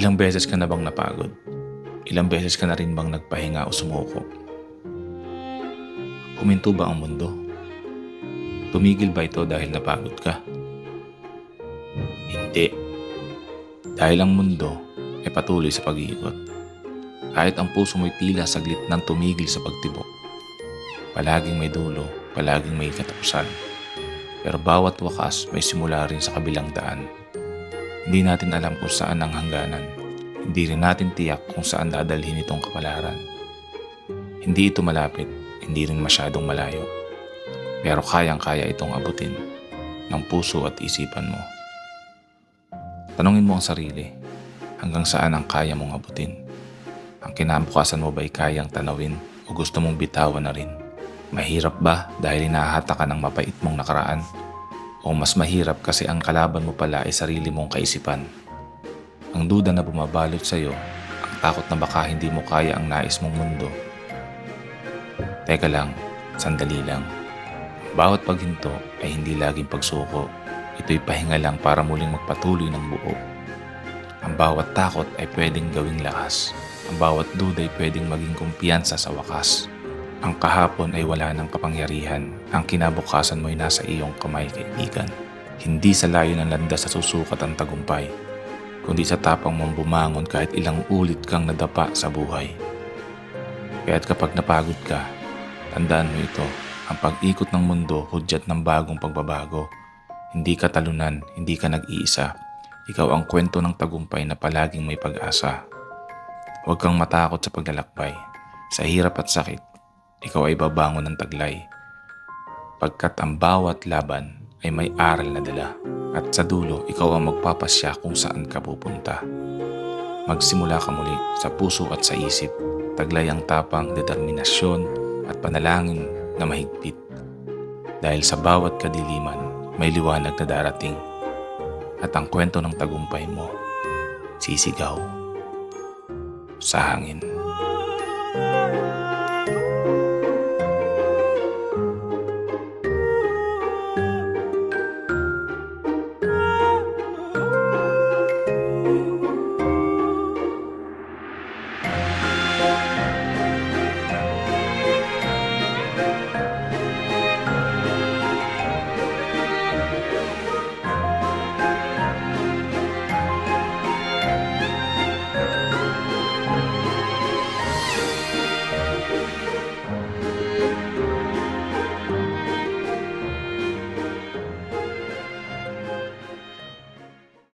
Ilang beses ka na bang napagod? Ilang beses ka na rin bang nagpahinga o sumuko? Huminto ba ang mundo? Tumigil ba ito dahil napagod ka? Hindi. Dahil ang mundo ay patuloy sa pag-iikot. Kahit ang puso mo'y tila saglit nang tumigil sa pagtibok. Palaging may dulo, palaging may katapusan. Pero bawat wakas may simula rin sa kabilang daan. Hindi natin alam kung saan ang hangganan. Hindi rin natin tiyak kung saan dadalhin itong kapalaran. Hindi ito malapit, hindi rin masyadong malayo. Pero kayang-kaya itong abutin ng puso at isipan mo. Tanungin mo ang sarili, hanggang saan ang kaya mong abutin? Ang kinabukasan mo ba'y kayang tanawin o gusto mong bitawan na rin? Mahirap ba dahil hinahata ka ng mapait mong nakaraan? O mas mahirap kasi ang kalaban mo pala ay sarili mong kaisipan? Ang duda na bumabalot sa'yo, ang takot na baka hindi mo kaya ang nais mong mundo. Teka lang, sandali lang. Bawat paghinto ay hindi laging pagsuko. Ito'y pahinga lang para muling magpatuloy ng buo. Ang bawat takot ay pwedeng gawing lakas. Ang bawat duda ay pwedeng maging kumpiyansa sa wakas. Ang kahapon ay wala ng kapangyarihan. Ang kinabukasan mo'y nasa iyong kamay, kaibigan. Hindi sa layo ng landas sa susukat ang tagumpay, kundi sa tapang mong bumangon kahit ilang ulit kang nadapa sa buhay. Kaya't kapag napagod ka, tandaan mo ito, ang pag-ikot ng mundo hudyat ng bagong pagbabago. Hindi ka talunan, hindi ka nag-iisa. Ikaw ang kwento ng tagumpay na palaging may pag-asa. Huwag kang matakot sa paglalakbay. Sa hirap at sakit, ikaw ay babangon ng taglay. Pagkat ang bawat laban ay may aral na dala. At sa dulo, ikaw ang magpapasya kung saan ka pupunta. Magsimula ka muli sa puso at sa isip. Taglay ang tapang, determinasyon at panalangin na mahigpit. Dahil sa bawat kadiliman, may liwanag na darating. At ang kwento ng tagumpay mo, sisigaw sa hangin.